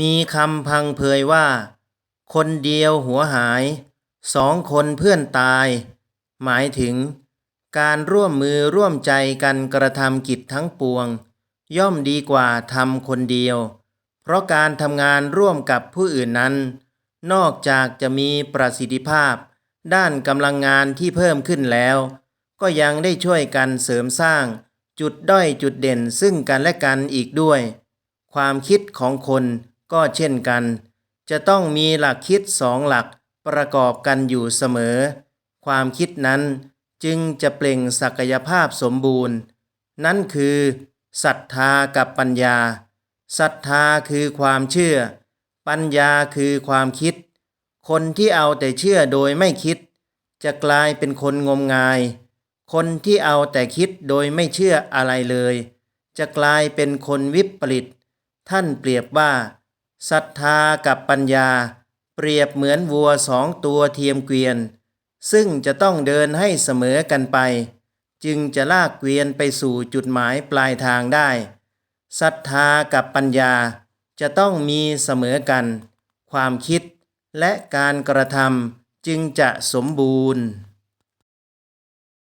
มีคำพังเพยว่า คนเดียวหัวหาย สองคนเพื่อนตาย หมายถึง การร่วมมือร่วมใจกันกระทำกิจทั้งปวง ย่อมดีกว่าทำคนเดียว เพราะการทำงานร่วมกับผู้อื่นนั้น นอกจากจะมีประสิทธิภาพ ด้านกำลังงานที่เพิ่มขึ้นแล้ว ก็ยังได้ช่วยกันเสริมสร้าง จุดด้อยจุดเด่นซึ่งกันและกันอีกด้วย ความคิดของคน ก็เช่นกัน จะต้องมีหลักคิดสองหลักประกอบกันอยู่เสมอ ความคิดนั้นจึงจะเปล่งศักยภาพสมบูรณ์ นั่นคือศรัทธากับปัญญาศรัทธาคือความเชื่อ ปัญญาคือความคิด คนที่เอาแต่เชื่อโดยไม่คิด จะกลายเป็นคนงมงาย คนที่เอาแต่คิดโดยไม่เชื่ออะไรเลย จะกลายเป็นคนวิปริต ท่านเปรียบว่า ศรัทธากับปัญญา เปรียบเหมือนวัวสองตัวเทียมเกวียน ซึ่งจะต้องเดินให้เสมอกันไป จึงจะลากเกวียนไปสู่จุดหมายปลายทางได้ศรัทธากับปัญญาจะต้องมีเสมอกัน ความคิดและการกระทำจึงจะสมบูรณ์